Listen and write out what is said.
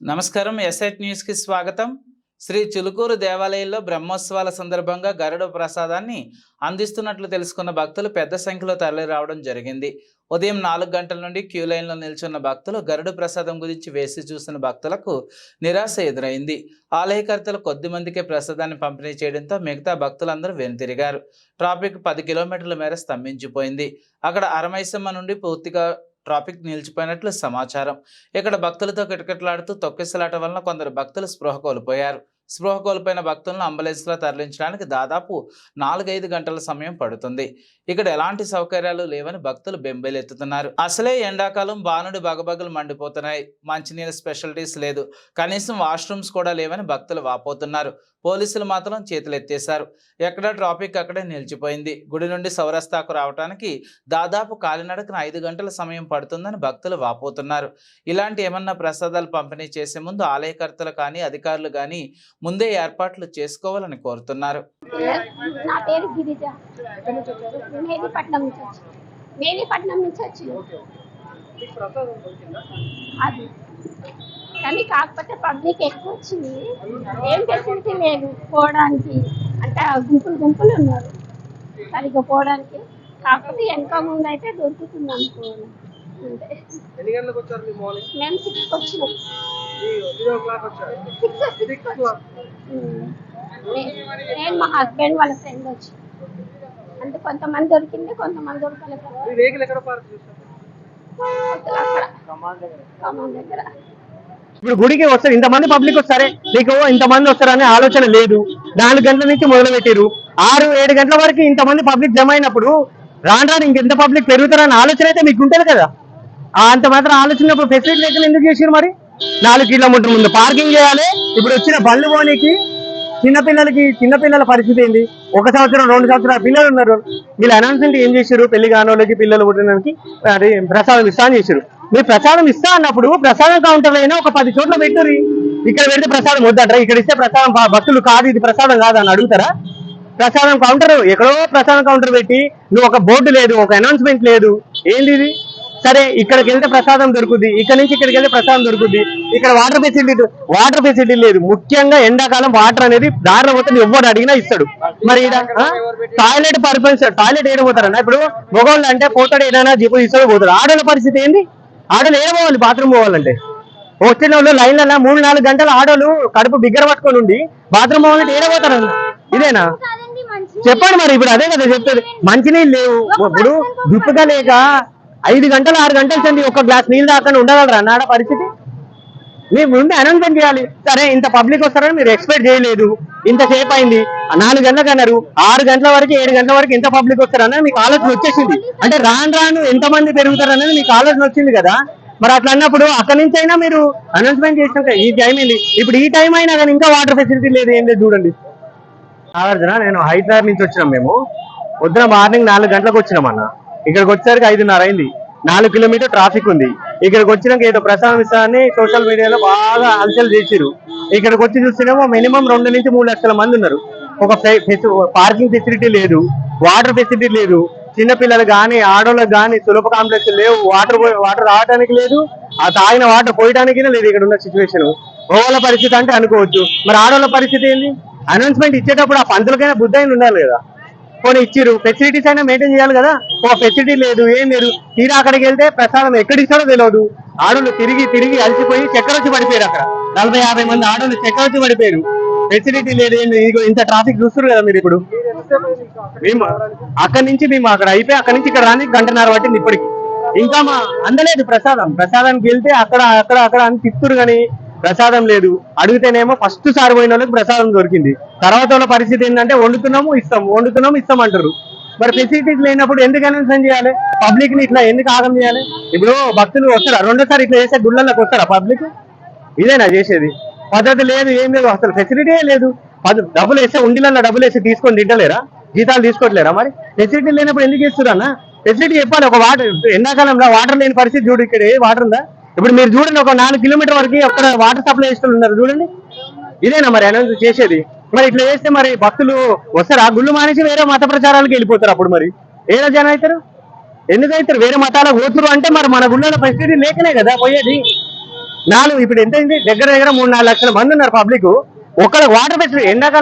నమస్కారం. ఎస్ఐట్ న్యూస్కి స్వాగతం. శ్రీ చిలుకూరు దేవాలయంలో బ్రహ్మోత్సవాల సందర్భంగా గరుడ ప్రసాదాన్ని అందిస్తున్నట్లు తెలుసుకున్న భక్తులు పెద్ద సంఖ్యలో తరలిరావడం జరిగింది. ఉదయం నాలుగు గంటల నుండి క్యూ లైన్లో నిల్చున్న భక్తులు గరుడ ప్రసాదం గురించి వేసి చూసిన భక్తులకు నిరాశ ఎదురైంది. ఆలయకర్తలు కొద్ది మందికే ప్రసాదాన్ని పంపిణీ చేయడంతో మిగతా భక్తులందరూ వెనుతిరిగారు. ట్రాఫిక్ పది కిలోమీటర్ల మేర స్తంభించిపోయింది. అక్కడ అరమైసమ్మ నుండి పూర్తిగా ట్రాఫిక్ నిలిచిపోయినట్లు సమాచారం. ఇక్కడ భక్తులతో కిటకిటలాడుతూ తొక్కిసలాట వలన కొందరు భక్తులు స్పృహ కోల్పోయారు. స్పృహ కోల్పోయిన భక్తులను అంబులెన్స్లో తరలించడానికి దాదాపు నాలుగైదు గంటల సమయం పడుతుంది. ఇక్కడ ఎలాంటి సౌకర్యాలు లేవని భక్తులు బెంబేలెత్తుతున్నారు. అసలే ఎండాకాలం బాణుడి బగబగలు మండిపోతున్నాయి. మంచినీళ్ళ స్పెషాలిటీస్ లేదు. కనీసం వాష్రూమ్స్ కూడా లేవని భక్తులు వాపోతున్నారు. పోలీసులు మాత్రం చేతులెత్తేశారు. ఎక్కడ ట్రాఫిక్ అక్కడే నిలిచిపోయింది. గుడి నుండి సౌరస్తాకు రావడానికి దాదాపు కాలినడకన ఐదు గంటల సమయం పడుతుందని భక్తులు వాపోతున్నారు. ఇలాంటి ఏమన్నా ప్రసాదాలు పంపిణీ చేసే ముందు ఆలయకర్తలు కానీ అధికారులు కానీ ముందే ఏర్పాట్లు చేసుకోవాలని కోరుతున్నారు. నా పేరు గిరిజ. నుంచి వచ్చి నుంచి వచ్చి అది. కానీ కాకపోతే పబ్లిక్ ఎక్కువ వచ్చింది. ఏం ఫెసిలిటీ లేదు. పోవడానికి అంటే ఆ గుంపులు గుంపులు ఉన్నారు. సరిగ్గా పోవడానికి. కాకపోతే వెనక ముందు అయితే దొరుకుతుంది అనుకోవాలి. మార్నింగ్ మేము సిక్స్కి వచ్చినాం. నేను మా హస్బెండ్ వాళ్ళ ఫ్రెండ్ వచ్చి. అంటే కొంతమంది దొరికింది కొంతమంది దొరకలేదు మీ వెహికల్ ఎక్కడ పార్క్ చేశారు? అక్కడ. కమాన్ దగ్గర. ఇప్పుడు గుడికి వస్తారు ఇంతమంది పబ్లిక్ వస్తారే? నీకు ఇంతమంది వస్తారనే ఆలోచన లేదు. నాలుగు గంటల నుంచి మొదలు పెట్టారు ఆరు ఏడు గంటల వరకు ఇంతమంది పబ్లిక్ జమ అయినప్పుడు రాను రాను ఇంకెంత పబ్లిక్ పెరుగుతారనే ఆలోచన అయితే మీకు ఉంటుంది కదా? ఆ అంత మాత్రం ఆలోచన ఫెసిలిటీ లేకుండా ఎందుకు చేసారు మరి? నాలుగు కిలోమీటర్ల ముందు పార్కింగ్ చేయాలి. ఇప్పుడు వచ్చిన బండ్లు పోనీకి చిన్నపిల్లలకి చిన్నపిల్లల పరిస్థితి ఏంది? ఒక సంవత్సరం రెండు సంవత్సరాల పిల్లలు ఉన్నారు. వీళ్ళు అనౌన్స్మెంట్ ఏం చేశారు పెళ్ళి కానోళ్ళకి పిల్లలు పుట్టినకి అది ప్రసాదం ఇస్తా అని చేశారు మీరు ప్రసాదం ఇస్తా అన్నప్పుడు ప్రసాదం కౌంటర్ అయినా ఒక పది చోట్ల పెట్టుర్రి. ఇక్కడ పెడితే ప్రసాదం వద్దంటారా? ఇక్కడ ఇస్తే ప్రసాదం భక్తులు కాదు ఇది ప్రసాదం కాదు అని అడుగుతారా? ప్రసాదం కౌంటర్ ఎక్కడో ప్రసాదం కౌంటర్ పెట్టి నువ్వు ఒక బోర్డు లేదు ఒక అనౌన్స్మెంట్ లేదు. ఏంది ఇది? సరే ఇక్కడికి వెళ్తే ప్రసాదం దొరుకుద్ది. ఇక్కడ నుంచి ఇక్కడికి వెళ్తే ప్రసాదం దొరుకుద్ది. ఇక్కడ వాటర్ ఫెసిలిటీ వాటర్ ఫెసిలిటీ లేదు. ముఖ్యంగా ఎండాకాలం వాటర్ అనేది దారిలో పోతే ఎవరు అడిగినా ఇస్తాడు. మరి టాయిలెట్ పర్పస్ టాయిలెట్ ఏడ పోతారన్న? ఇప్పుడు మగవాళ్ళు అంటే పోతాడు ఏదైనా జీపు ఇస్తాడు పోతాడు. ఆడోళ్ళ పరిస్థితి ఏంది? ఆడోళ్ళు ఏడ పోవాలి? బాత్రూమ్ పోవాలంటే. వచ్చిన వాళ్ళు లైన్లలో మూడు నాలుగు గంటలు ఆడోళ్ళు కడుపు బిగ్గర పట్టుకొని ఉండి బాత్రూమ్ పోవాలంటే ఏడ పోతారన్న? ఇదేనా? చెప్పండి మరి. ఇప్పుడు అదే కదా చెప్తుంది మంచినీళ్ళు లేవు. ఇప్పుడు దుప్పుగా లేక ఐదు గంటలు ఆరు గంటలు చండి ఒక గ్లాస్ నీళ్ళు దాకా ఉండగలరా? నాడ పరిస్థితి? మీరు ముందు అనౌన్స్మెంట్ చేయాలి. సరే ఇంత పబ్లిక్ వస్తారని మీరు ఎక్స్పెక్ట్ చేయలేదు. ఇంత సేపు అయింది. ఆ నాలుగు గంటలకు అన్నారు. ఆరు గంటల వరకు ఏడు గంటల వరకు ఎంత పబ్లిక్ వస్తారని మీకు ఆలోచన వచ్చేసింది. అంటే రాను రాను ఎంత మంది పెరుగుతారనేది మీకు ఆలోచన వచ్చింది కదా. మరి అట్లా అన్నప్పుడు అక్కడి నుంచి అయినా మీరు అనౌన్స్మెంట్ చేసినాక ఈ టైం ఏంది? ఇప్పుడు ఈ టైం అయినా కానీ ఇంకా వాటర్ ఫెసిలిటీ లేదు ఏం లేదు చూడండి. నాగార్జున నేను హైదరాబాద్ నుంచి వచ్చినాం మేము. పొద్దున మార్నింగ్ నాలుగు గంటలకు వచ్చినాం అన్న. ఇక్కడికి వచ్చేసరికి ఐదున్నర అయింది. నాలుగు కిలోమీటర్ ట్రాఫిక్ ఉంది. ఇక్కడికి వచ్చినాక ఏదో ప్రసాదం ఇస్తారని సోషల్ మీడియాలో బాగా హల్చల్ చేసిరు ఇక్కడికి వచ్చి చూస్తేనేమో మినిమం రెండు నుంచి మూడు లక్షల మంది ఉన్నారు. ఒక పార్కింగ్ ఫెసిలిటీ లేదు వాటర్ ఫెసిలిటీ లేదు చిన్నపిల్లలు కానీ ఆడోళ్ళకి కానీ సులభ కాంప్లెక్స్ లేవు వాటర్ వాటర్ రావడానికి లేదు ఆ తాగిన వాటర్ పోయడానికి లేదు ఇక్కడ ఉన్న సిచ్యువేషన్. ఓవాళ్ళ పరిస్థితి అంటే అనుకోవచ్చు. మరి ఆడోళ్ళ పరిస్థితి ఏంది? అనౌన్స్మెంట్ ఇచ్చేటప్పుడు ఆ పంతులకైనా బుద్ధి అయిన ఉండాలి కదా. పోనీ ఇచ్చిరు ఫెసిలిటీస్ అయినా మెయింటైన్ చేయాలి కదా? ఓ ఫెసిలిటీ లేదు ఏం లేదు. తీరా అక్కడికి వెళ్తే ప్రసాదం ఎక్కడ ఇస్తాడో తెలియదు ఆడోళ్ళు తిరిగి తిరిగి అలసిపోయి చక్కెర వచ్చి పడిపోయారు అక్కడ. నలభై యాభై మంది ఆడోళ్ళు చక్కెర వచ్చి పడిపోయారు. ఫెసిలిటీ లేదు ఇదిగో ఇంత ట్రాఫిక్ చూస్తున్నారు కదా మీరు ఇప్పుడు? మేము అక్కడి నుంచి మేము అక్కడ అయిపోయి అక్కడి నుంచి ఇక్కడ రాని గంటన్నర పట్టింది ఇప్పటికి. ఇంకా మా అందలేదు ప్రసాదం. ప్రసాదానికి వెళ్తే అక్కడ అక్కడ అక్కడ అని తిప్పురు కానీ ప్రసాదం లేదు. అడిగితేనేమో ఫస్ట్ సారి పోయిన వాళ్ళకి ప్రసాదం దొరికింది. తర్వాత వాళ్ళ పరిస్థితి ఏంటంటే వండుతున్నాము ఇస్తాం వండుతున్నాము ఇస్తాం అంటారు మరి ఫెసిలిటీస్ లేనప్పుడు ఎందుకు అనౌన్స్మెంట్ చేయాలి? పబ్లిక్ని ఇట్లా ఎందుకు ఆగం చేయాలి? ఇప్పుడు భక్తులు వస్తారా? రెండోసారి ఇట్లా చేస్తే గుళ్ళకి వస్తారా పబ్లిక్? ఇదేనా చేసేది? పద్ధతి లేదు ఏం లేదు. అసలు ఫెసిలిటీ లేదు. డబ్బులు వేస్తే ఉండిలలో డబ్బులు వేసి తీసుకొని తింటలేరా? జీతాలు తీసుకోవట్లేరా మరి? ఫెసిలిటీ లేనప్పుడు ఎందుకు ఇస్తున్నా అన్న ఫెసిలిటీ చెప్పాలి. ఒక వాటర్ ఎండాకాలంలో వాటర్ లేని పరిస్థితి చూడు ఇక్కడ ఏ వాటర్ ఉందా? ఇప్పుడు మీరు చూడండి ఒక నాలుగు కిలోమీటర్ వరకు అక్కడ వాటర్ సప్లై చేస్తున్నారు ఉన్నారు చూడండి. ఇదేనా మరి అనౌన్స్ చేసేది? మరి ఇట్లా చేస్తే మరి భక్తులు వస్తారా? గుళ్ళు మానేసి వేరే మత ప్రచారాలకు వెళ్ళిపోతారు అప్పుడు మరి. ఏదో జనం అవుతారు? ఎందుకు అవుతారు? వేరే మతాలకు పోతురు అంటే మరి మన గుళ్ళలో పరిస్థితి లేకనే కదా పోయేది. నాలుగు ఇప్పుడు ఎంత దగ్గర దగ్గర మూడు నాలుగు లక్షల మంది ఉన్నారు పబ్లిక్ ఒక్కడ వాటర్ ఫెసిలిటీ ఎండాకాలం